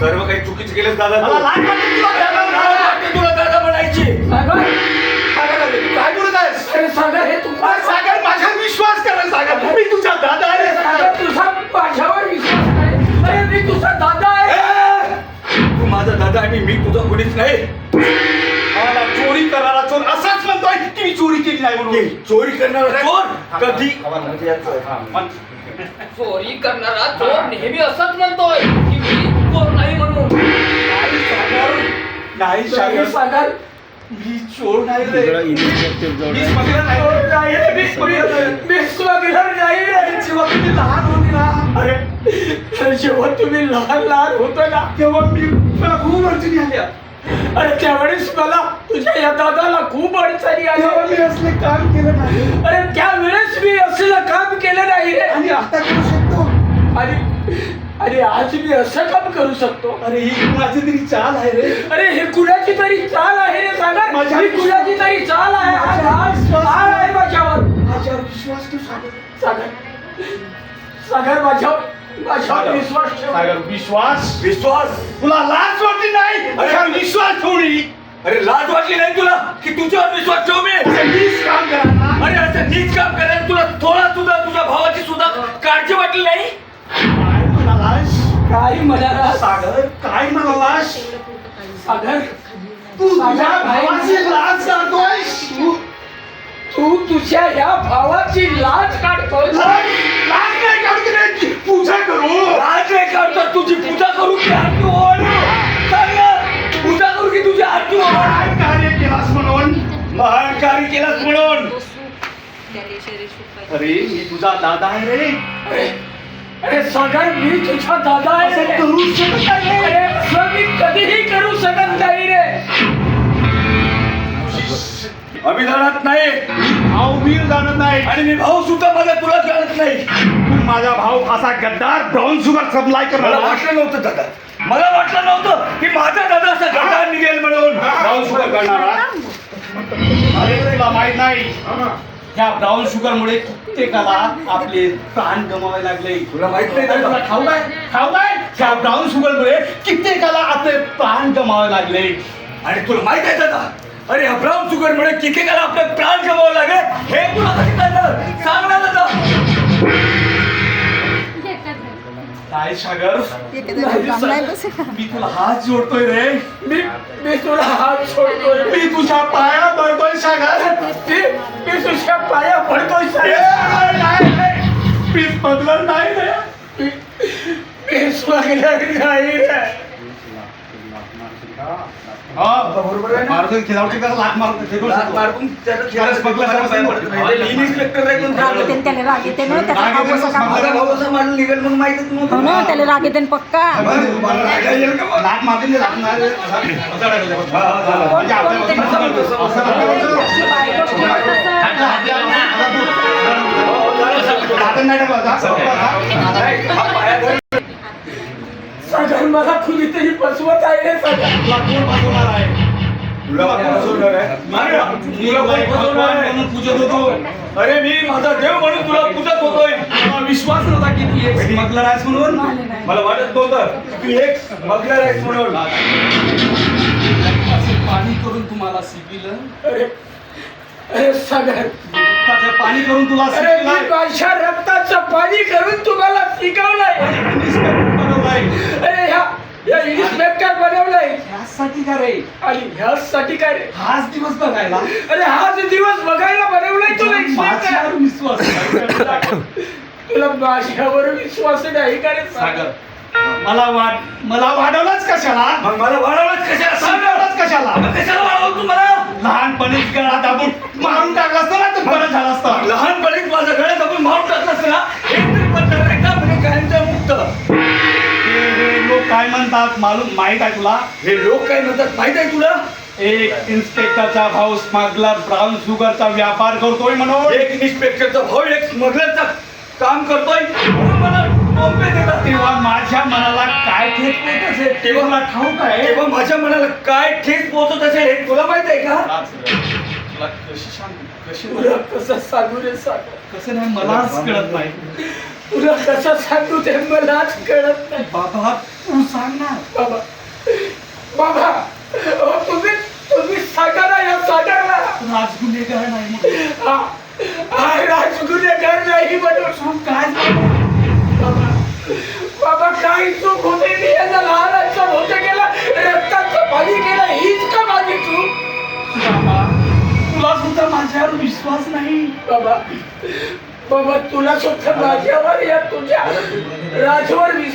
सर्व काही चुकीचं केलंस दादा मला वाटते तुला दादा. लाज वाटते तुला दादा म्हणायची. सागर सागर अरे, तू काय बोलत आहेस? अरे सागर हे तू अरे, सागर माझ्यावर विश्वास कर सागर. मी तुझा दादा आहे. सागर तुझा माझ्यावर विश्वास नाही अरे मी तुझा दादा आहे. ए! तू माझा दादा आणि मी तुझा कोणीच नाही. मला चोरी करणारा चोर असाच म्हणतोय की मी चोरी केली नाही हे म्हणून चोरी करणारा चोर? कधी? चोरी करणारा चोर नेहमी असंच म्हणतोय की मी चोर नाही म्हणून. नाही सागर. सागर मी चोर नाही रे. मी स्मगलर नाही. चोर नाही रे, मी स्मगलर नाही. मी स्मगलर नाही रे. जेव्हा तुम्ही लहान होती ना. अरे जेव्हा तुम्ही लहान लहान होतो ना तेव्हा मी मला खूप अडचणी आल्या. अरे त्यावेळेस मला तुझ्या या दादाला खूप अडचणी तेव्हा मी आल्या असले काम केलं नाही. अरे त्यावेळेस मी असलं काम केलं नाही रे. आणि आता करू शकतो? आणि आणि आज मी असं काम करू शकतो? अरे ही कुणाची तरी चाल आहे रे. अरे हे कुणाची तरी चाल आहे रे सागर माझ्या- ही कुणाची तरी चाल आहे? हा माझ्या चाल आहे माझ्यावर. माझ्यावर विश्वास ठेव सागर. सागर. सागर माझ्यावर माझ्यावर विश्वास ठेव. सागर विश्वास? विश्वास. तुला लाज वाटली नाही? माझ्यावर विश्वास ठेवली अरे लाज वाटली नाही तुला? की तुझ्यावर विश्वास ठेव मी? सागर तू माझ्या तुझ्या भावाची लाज काढतोय? तू तू तुझ्या या भावाची लाज काढतोय. लाज लाज नाही काढते रे पूजा करू. लाज नाही काढतो तुझी पूजा करू की आरती ओवाळू सांग ना, पूजा करू की तुझी आरती ओवाळू काय कार्य केलास म्हणून. महान कार्य केलास म्हणून अरे मी तुझा दादा आहे रे. अरे अरे सागर मी तुझा दादा आहे. करू शकत नाही. रे. असं मी कधीही करू शकत नाही रे. आम्ही जाणत नाही. भाऊ वीर जाणत नाही. आणि मी भाऊ सुद्धा माझा तुला जाणत नाही. तू माझा भाऊ असा गद्दार ब्राऊन शुगर सप्लाय मला करणार वाटलं नव्हतं दादा. मला वाटलं नव्हतं की माझा दादा असा गटार निघेल म्हणून. ब्राऊन शुगर करणारा. अरे तुला माहीत नाही. ह्या ब्राऊन शुगर मुळे कित्येकाला आपले प्राण गमावे लागले. तुला माहीत नाही अरे तुला ठाऊक आहे ठाऊक आहे ह्या ब्राऊन शुगर मुळे कित्येकाला आपले प्राण गमावे लागले. आणि तुला माहीत आहे दादा? अरे हा ब्राऊन शुगर मुळे कितीकाला आपले प्राण गमावं लागेल. हे तुला कळलं सांग ना दादा. काय सागर? नाही मी तुला हात जोडतोय रे. मी मी तुला हात सोडतोय मी तुझ्या पाया पडतोय सागर. मी तुझ्या पाया पडतोय सागर. नाही, नाही. मी बदलत नाही रे. मी स्मगलर नाही रे. बरोबर आहे ना? मारुती खिलावटी करा लाख मारून फेकून लाथ टाकतो. मारून त्याचं मला खेळायला. पडतो. म्हणजे लीन इन्स्पेक्टर आहे कोण राग येते न त्याला राग येते ना त्याचा राग भाऊ येते कसं ना, काम माझा करतो? भाऊ असा मारून निघेल म्हणून माहितच हो नव्हतं ना त्याला राग येते न पक्का? लाख. असा- असा टाकायचा. हा, हा. म्हणजे नाही टाकला, जा. हा पाया धर. सागर मला कुणीतरी फसवत आहे रे सागर तुला कोण फसवणार आहे? तुला कोण फसवणार आहे? तुला कोण फसवणार आहे? म्हणून पूजत होतो. अरे मी माझा देव म्हणून तुला पूजत होतोय. मला विश्वास नव्हता की तू एक स्मगलर आहेस म्हणून. मला वाटत नव्हतं की तू एक स्मगलर आहेस म्हणून. असे पाणी करून तुम्हाला शिकविलं. अरे अरे रक्ताचे पाणी करून तुला अरे मी शिकविलंय. माझ्या रक्ताचं पाणी करून तुम्हाला शिकवलंय. या इन्स्पेक्टर बनवलंय. यासाठी का रे? आणि ह्यासाठी काय रे? हाच दिवस बघायला? अरे हाच दिवस बघायला बनवलाय तुला माझ्यावर इन्स्पेक्टर विश्वास नाही. तुला माझ्यावर विश्वास नाही का रे? सागर. मला वाट मला वाढवलंच कशाला? मग मला वाढवलंच कशाला? सांग ना. वाढवलंच कशाला? मग कशाला वाढवलं तू मला? लहानपणीच गळा दाबून मारून टाकला असता ना तर बरं झालं असतं. लहानपणीच लोक काय म्हणतात मालूम माहीत आहे तुला? हे लोक काय म्हणतात माहीत आहे तुला? एक इन्स्पेक्टरचा भाऊ स्मगलर ब्राऊन शुगरचा व्यापार करतोय म्हणून. एक इन्स्पेक्टरचा भाऊ एक स्मगलरचा काम करतोय. म्हणून मला टोपे देतात. तेव्हा माझ्या मनाला काय ठेच पोहोचत असेल? तेव्हा मला ठाऊक आहे. तेव्हा माझ्या मनाला काय ठेच पोहोचत असेल हे तुला माहीत आहे का? तुला कशी शांत तुला कसं सांगू रे सांग? कसं नाही मलाच कळत नाही. तुला कसं सांगू ते मलाच कळत नाही. बाबा सांग ना बाबा. बाबा अहो, तुम्ही तुम्ही सांगा ना या सागरला राजगुन्हेगार नाही म्हणून. हा हा, राजगुन्हेगार नाही म्हणून. तू काय सांग बाबा बाबा काही चूक होते मी यांना लहानाचं होते गेला रक्ताचं पाणी केलं हीच का माझी चूक? बाबा तुला सुद्धा माझ्यावर विश्वास नाही. बाबा बाबा तुला सुद्धा माझ्यावर या तुझ्या राजवर विश्वास